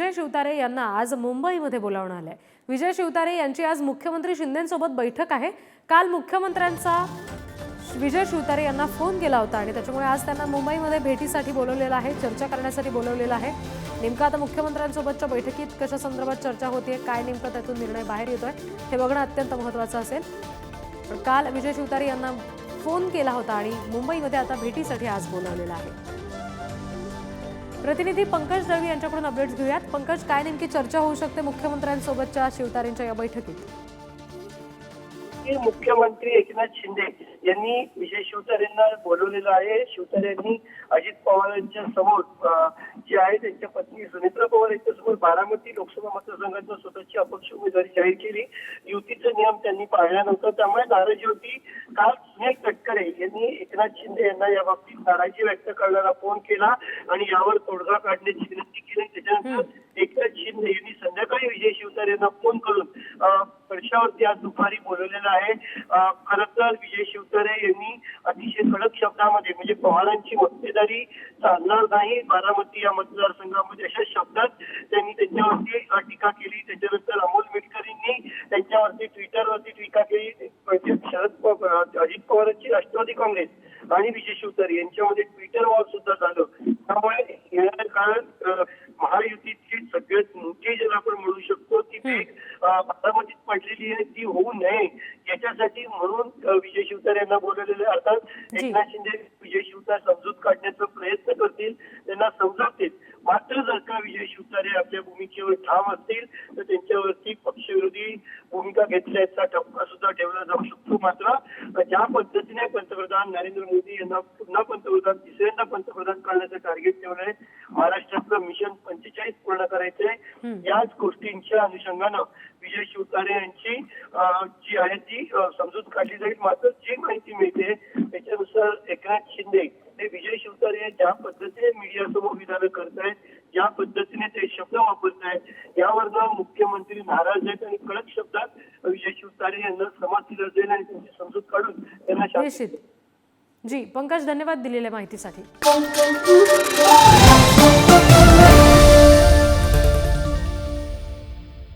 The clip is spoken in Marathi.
विजय शिवतारे यांना आज मुंबईमध्ये बोलावण्यात आलंय. विजय शिवतारे यांची आज मुख्यमंत्री शिंदेसोबत बैठक आहे. काल मुख्यमंत्र्यांचा विजय शिवतारे यांना फोन केला होता आणि त्याच्यामुळे आज त्यांना मुंबईमध्ये भेटीसाठी बोलवलेलं आहे चर्चा करण्यासाठी बोलवलेलं आहे. नेमकं आता मुख्यमंत्र्यांसोबतच्या बैठकीत कशा संदर्भात चर्चा होते काय नेमकं त्यातून निर्णय बाहेर येतोय हे बघणं अत्यंत महत्त्वाचं असेल. पण काल विजय शिवतारे यांना फोन केला होता आणि मुंबईमध्ये आता भेटीसाठी आज बोलावलेला आहे. प्रतिनिधी पंकज दळवी यांच्याकडून अपडेट्स घेऊयात. पंकज काय नेमकी चर्चा होऊ शकते मुख्यमंत्र्यांसोबतच्या शिवतारेंच्या या बैठकीत? मुख्यमंत्री एकनाथ शिंदे यांनी विजय शिवतारेंना बोलवलेलं आहे. शिवतारे यांनी अजित पवारांच्या समोर आहे त्यांच्या पत्नी सुनेत्रा पवार यांच्यासमोर बारामती लोकसभा मतदारसंघातून स्वतःची अपक्ष उमेदवारी जाहीर केली. युतीचा नियम त्यांनी पाळला नव्हता त्यामुळे नाराजी होती काल सुनील तटकरे यांनी एकनाथ शिंदे यांना या बाबतीत नाराजी व्यक्त करणारा फोन केला आणि यावर तोडगा काढण्याची विनंती केली. त्याच्यानंतर एकनाथ शिंदे यांनी संध्याकाळी विजय शिवतारे यांना फोन करून अं, परीक्षावरती आज दुपारी बोलवलेलं आहे. खरं तर विजय शिवतारे यांनी अतिशय कडक शब्दामध्ये म्हणजे पवारांची मक्तेदारी चालणार नाही. बारामती या मतदारसंघामध्ये अशा शब्दात त्यांनी त्यांच्यावरती टीका केली. त्याच्यानंतर अमोल मिटकरींनी त्यांच्यावरती ट्विटरवरती टीका केली. म्हणजे शरद अजित पवारांची राष्ट्रवादी काँग्रेस आणि विजय शिवतारे यांच्यामध्ये ट्विटर वॉर सुद्धा बारामतीत पडलेली आहे ती होऊ नये याच्यासाठी म्हणून विजय शिवतारे यांना बोलवलेले. अर्थात. एकनाथ शिंदे विजय शिवतार समजूत काढण्याचा प्रयत्न करतील त्यांना समजावतील मात्र जर का विजय शिवतारे आपल्या भूमिकेवर ठाम असतील तर त्यांच्यावरती पक्षविरोधी भूमिका घेतल्याचा ठपका सुद्धा ठेवला जाऊ शकतो मात्र ज्या पद्धतीने पंतप्रधान नरेंद्र मोदी यांना पुन्हा पंतप्रधान तिसऱ्यांदा पंतप्रधान करण्याचं टार्गेट ठेवलं आहे महाराष्ट्रातलं मिशन पंचेचाळीस पूर्ण करायचंय. याच गोष्टींच्या अनुषंगानं विजय शिवतारे यांची जी आहे ती समजूत काढली जाईल. मात्र जी माहिती मिळते त्याच्यानुसार एकनाथ शिंदे हे विजय शिवतारे ज्या पद्धतीने मीडियासमोर विधानं करतायत ज्या पद्धतीने ते शब्द वापरतायत यावरनं मुख्यमंत्री नाराज आहेत आणि कडक शब्दात विजय शिवतारे यांना समाज दिला जाईल आणि त्यांची समजूत काढून त्यांना जी पंकज धन्यवाद दिलेल्या माहितीसाठी.